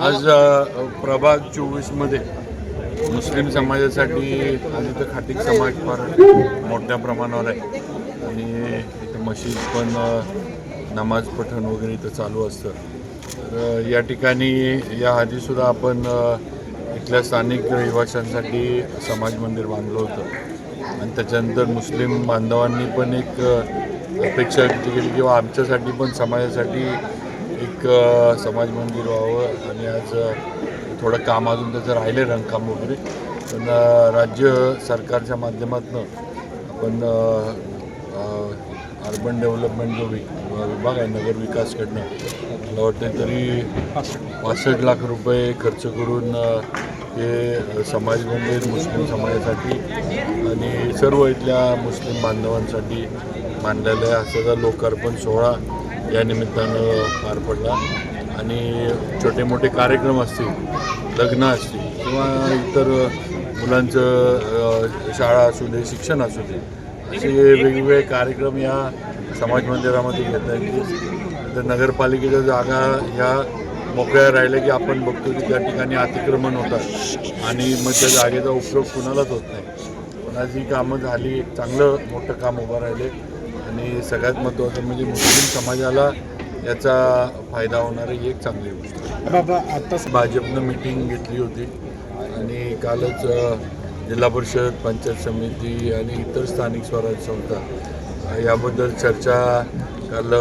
आज प्रभाग चोवीसमध्ये मुस्लिम समाजासाठी आज इथं खाटिक समाज फार मोठ्या प्रमाणावर आहे. आणि इथं मशीद पण नमाज पठण वगैरे इथं चालू असतं. तर या ठिकाणी या आधीसुद्धा आपण इथल्या स्थानिक रहिवाशांसाठी समाज मंदिर बांधलं होतं. आणि त्याच्यानंतर मुस्लिम बांधवांनी पण एक अपेक्षा व्यक्त केली किंवा आमच्यासाठी पण समाजासाठी एक समाज मंदिर व्हावं आणि आज थोडं काम अजून त्याचं राहिले रंगकाम वगैरे. पण राज्य सरकारच्या माध्यमातून आपण अर्बन डेव्हलपमेंट जो वि विभाग आहे नगर विकासकडनं मला वाटतं तरी पासष्ट लाख रुपये खर्च करून हे समाज मंदिर मुस्लिम समाजासाठी आणि सर्व इथल्या मुस्लिम बांधवांसाठी मांडलेलं आहे. असा लोकार्पण सोहळा या निमित्तानं पार पडला. आणि छोटे मोठे कार्यक्रम असतील लग्न असतील किंवा इतर मुलांचं शाळा असू दे शिक्षण असू दे असे वेगवेगळे कार्यक्रम या समाज मंदिरामध्ये घेता येतील तर नगरपालिकेच्या जागा ह्या मोकळ्या राहिल्या की आपण बघतो की त्या ठिकाणी अतिक्रमण होतात आणि मग त्या जागेचा उपयोग कुणालाच होत नाही. पण आज ही कामं झाली एक चांगलं मोठं काम उभं राहिले. आणि सगळ्यात महत्त्वाचं म्हणजे मुस्लिम समाजाला याचा फायदा होणारी ही एक चांगली गोष्ट. आहे. बाबा आता भाजपनं मिटिंग घेतली होती. आणि कालच जिल्हा परिषद पंचायत समिती आणि इतर स्थानिक स्वराज्य संस्था याबद्दल चर्चा काल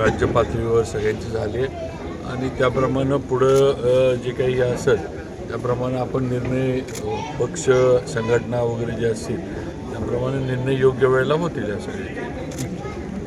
राज्य पातळीवर सगळ्यांची झाली आहे. आणि त्याप्रमाणे पुढं जे काही असेल त्याप्रमाणे आपण निर्णय पक्ष संघटना वगैरे जे असतील त्याप्रमाणे निर्णय योग्य वेळेला होतील या सगळे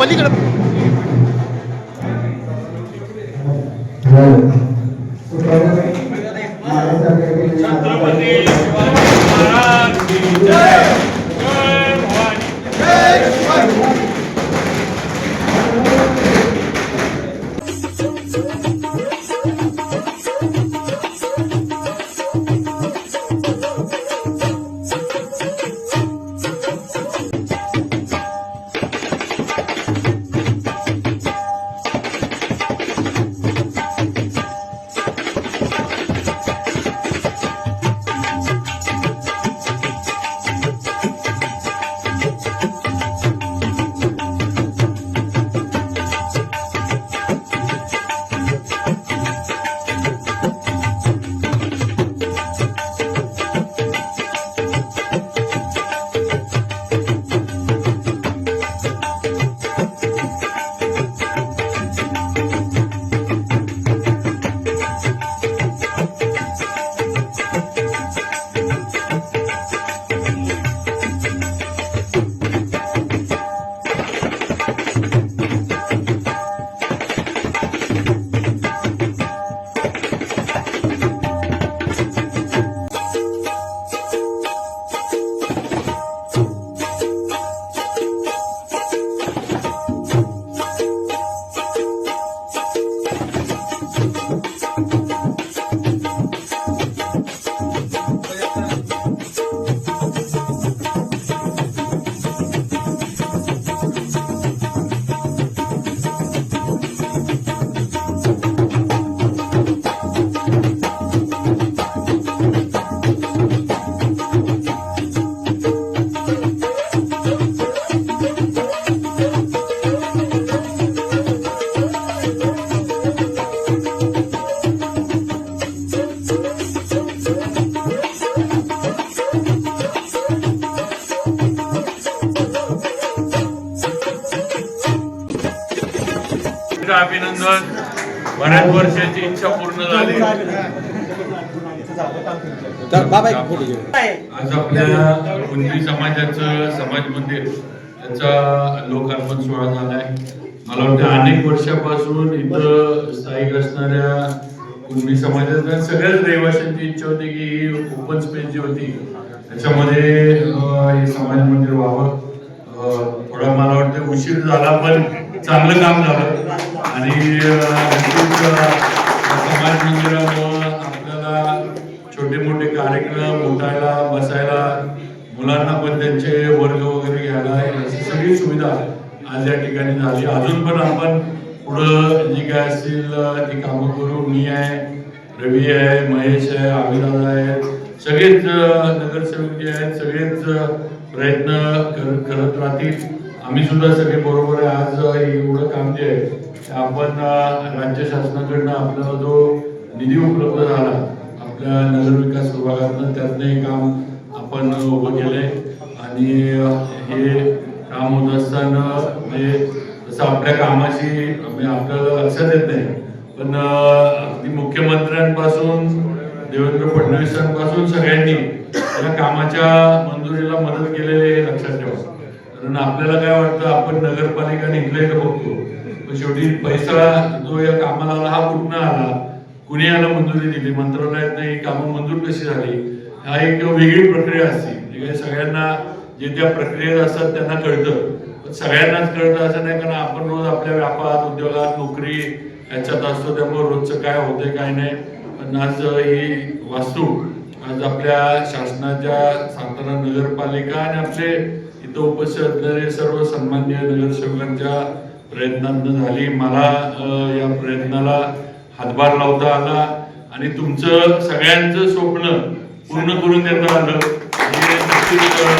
പല്ലിക്കിടപ്പ് आज आपल्या कुणबी समाजाचं समाज मंदिर याचा लोकार्पण सोहळा झाला आहे मला वाटतं अनेक वर्षापासून इथं स्थायिक असणाऱ्या कुणबी समाजाच्या सगळ्याच रहिवाशांची इच्छा होती की ही ओपन स्पेस जी होती त्याच्यामध्ये हे समाज मंदिर व्हावं. थोडा मला वाटतं उशीर झाला पण चांगलं काम झालं. आणि समाज मंदिरामध्ये कार्यक्रम उठायला बसायला मुलांना पण त्यांचे वर्ग वगैरे घ्यायला याची सगळी सुविधा आज या ठिकाणी झाली. अजून पण आपण पुढं जी काय असतील ती कामं करू. मी आहे रवी आहे महेश आहे अभिदादा आहे. सगळेच नगरसेवक जे आहेत सगळेच प्रयत्न करत राहतील. आम्ही सुद्धा सगळे बरोबर आहे. आज एवढं काम जे आहे आपण राज्य शासनाकडनं आपल्याला जो निधी उपलब्ध झाला आपल्या नगर विकास विभागातनं त्यातनं हे काम आपण उभं केलंय. आणि हे काम होत असताना म्हणजे जसं आपल्या कामाची म्हणजे आपल्याला लक्षात येत नाही पण अगदी मुख्यमंत्र्यांपासून देवेंद्र फडणवीसांपासून सगळ्यांनी या कामाच्या मंजुरीला मदत केलेली आहे हे लक्षात ठेवा. कारण आपल्याला काय वाटतं आपण नगरपालिका निघलंय तर बघतो पण शेवटी पैसा जो या कामाला आला हा कुठनं आला? कुणी याला मंजुरी दिली मंत्रालयातनं ही कामं मंजूर कशी झाली हा एक वेगळी प्रक्रिया असते. म्हणजे सगळ्यांना जे त्या प्रक्रियेत असतात त्यांना कळतं. पण सगळ्यांनाच कळतं असं नाही कारण आपण रोज आपल्या व्यापारात उद्योगात नोकरी याच्यात असतो त्यामुळे रोजचं काय होतंय काय नाही. पण आज ही वास्तू आज आपल्या शासनाच्या सातारा नगरपालिका आणि आपले इथं उपस्थित असणारे सर्व सन्मान्य नगरसेवकांच्या प्रयत्नांना झाली. मला या प्रयत्नाला हातभार लावता आला आणि तुमचं सगळ्यांचं स्वप्न पूर्ण करून देता आलं. नक्कीच अ,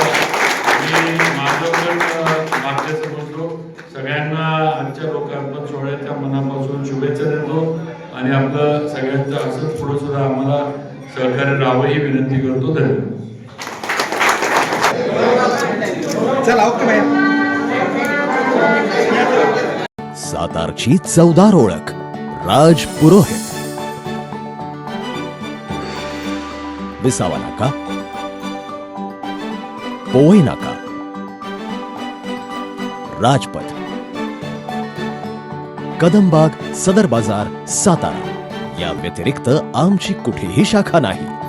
मी माझं पण अ, भाग्य समजतो सगळ्यांना आजच्या लोकार्पण सोहळ्याच्या मनापासून शुभेच्छा देतो आणि आपलं सगळ्यांचं असंच पुढे सुद्धा आम्हाला सहकार्य राहावं ही विनंती करतो. धन्यवाद. चला ओके भाई सातारची चवदार ओळख. राज पुरोहित। विसावा नाका। पोवई नाका। राजपथ। कदमबाग सदर बाजार सातारा। या व्यतिरिक्त आमची कुठेही शाखा नाही।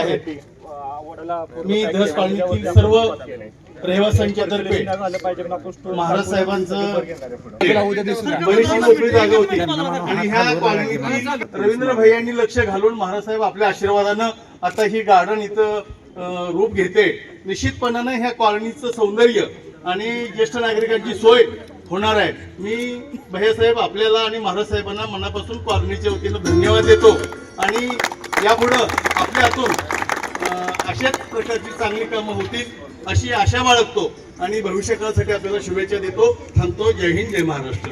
आहेत मी धस कॉलनीतील सर्व रहिवाशांच्या तर्फे महाराज साहेबांचं बरीचशी मोकळी जागा होती. आणि ह्या कॉलनीतील रवींद्र भैयांनी लक्ष घालून महाराज साहेब आपल्या आशीर्वादानं आता ही गार्डन इथं रूप घेते. निश्चितपणानं ह्या कॉलनीचं सौंदर्य आणि ज्येष्ठ नागरिकांची सोय होणार आहे. मी भैयासाहेब आपल्याला आणि महाराज साहेबांना मनापासून कॉलनीच्या वतीनं धन्यवाद देतो. आणि यापुढं आपल्या हातून अशाच प्रकारची चांगली कामं होतील अशी आशा बाळगतो आणि भविष्यकाळासाठी आपल्याला शुभेच्छा देतो. थांबतो. जय हिंद जय महाराष्ट्र.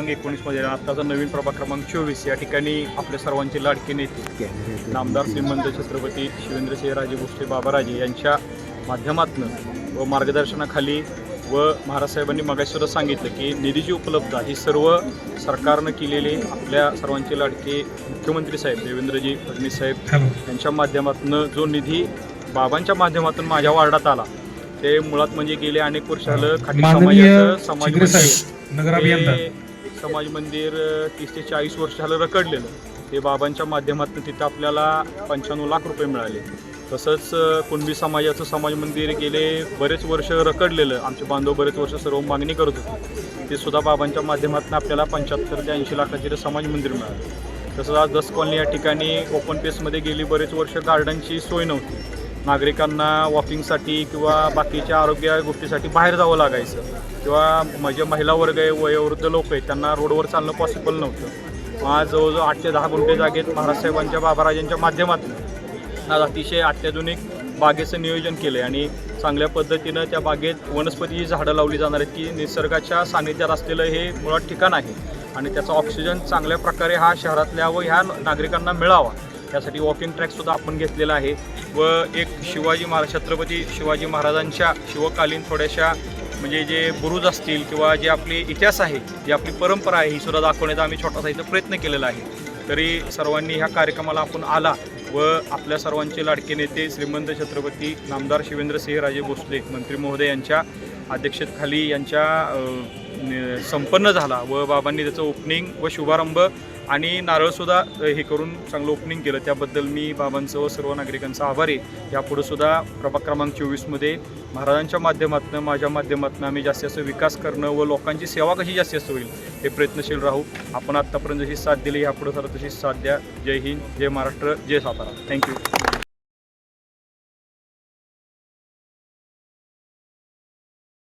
क्रमांक एकोणीसमध्ये आत्ताचा नवीन प्रभाग क्रमांक चोवीस या ठिकाणी आपल्या सर्वांचे लाडके नेते नामदार श्रीमंत छत्रपती शिवेंद्रसिंहराजे भोसले बाबाराजे यांच्या माध्यमातून व मार्गदर्शनाखाली व महाराज साहेबांनी मगाशी सुद्धा सांगितलं की निधीची उपलब्धता ही सर्व सरकारनं केलेली आपल्या सर्वांचे लाडके मुख्यमंत्री साहेब देवेंद्रजी फडणवीस साहेब यांच्या माध्यमातून जो निधी बाबांच्या माध्यमातून माझ्या वार्डात आला ते मुळात म्हणजे गेले अनेक वर्ष झालं खाटी समाजाचं समाज हे समाज मंदिर तीस ते चाळीस वर्ष झालं रखडलेलं. ते बाबांच्या माध्यमातून तिथं आपल्याला पंच्याण्णव लाख रुपये मिळाले. तसंच कुणबी समाजाचं समाज मंदिर गेले बरेच वर्ष रखडलेलं. आमचे बांधव बरेच वर्ष सर्व मागणी करत होते. ते सुद्धा बाबांच्या माध्यमातून आपल्याला पंच्याहत्तर ते ऐंशी लाखाचे समाज मंदिर मिळालं. तसंच आज दस कॉलनी या ठिकाणी ओपन पेसमध्ये गेली बरेच वर्ष गार्डनची सोय नव्हती. नागरिकांना वॉकिंगसाठी किंवा बाकीच्या आरोग्य गोष्टीसाठी बाहेर जावं लागायचं. किंवा म्हणजे महिला वर्ग आहे वयोवृद्ध लोक आहेत त्यांना रोडवर चालणं पॉसिबल नव्हतं. आज जवळजवळ आठ ते दहा गुंठे जागेत महाराज साहेबांच्या बाबाराजांच्या माध्यमातून आज अतिशय अत्याधुनिक बागेचं नियोजन केलं आहे आणि चांगल्या पद्धतीनं त्या बागेत वनस्पतीची झाडं लावली जाणार आहेत की निसर्गाच्या सानिध्यात असलेलं हे मुळात ठिकाण आहे. आणि त्याचा ऑक्सिजन चांगल्या प्रकारे हा शहरातल्या व ह्या नागरिकांना मिळावा. त्यासाठी वॉकिंग ट्रॅकसुद्धा आपण घेतलेला आहे. व एक शिवाजी महाराज छत्रपती शिवाजी महाराजांच्या शिवकालीन थोड्याशा म्हणजे जे बुरुज असतील किंवा जे आपली इतिहास आहे जी आपली परंपरा आहे ही सुद्धा दाखवण्याचा आम्ही छोटासा इथं प्रयत्न केलेला आहे. तरी सर्वांनी ह्या कार्यक्रमाला आपण आला व आपल्या सर्वांचे लाडके नेते श्रीमंत छत्रपती नामदार शिवेंद्रसिंहराजे भोसले मंत्री महोदय यांच्या अध्यक्षतेखाली यांच्या संपन्न झाला व बाबांनी त्याचं ओपनिंग व शुभारंभ आणि नारळसुद्धा हे करून चांगलं ओपनिंग केलं. त्याबद्दल मी बाबांचं व सर्व नागरिकांचा आभारी आहे. यापुढे प्रभाग क्रमांक चोवीसमध्ये महाराजांच्या माध्यमातून माझ्या माध्यमातून आम्ही जास्तीत जास्त विकास करणं व लोकांची सेवा कशी जास्तीत जास्त होईल हे प्रयत्नशील राहू. आपण आत्तापर्यंत जशी साथ दिली यापुढे सर तशी साथ द्या. जय हिंद जय महाराष्ट्र जय सातारा. Thank you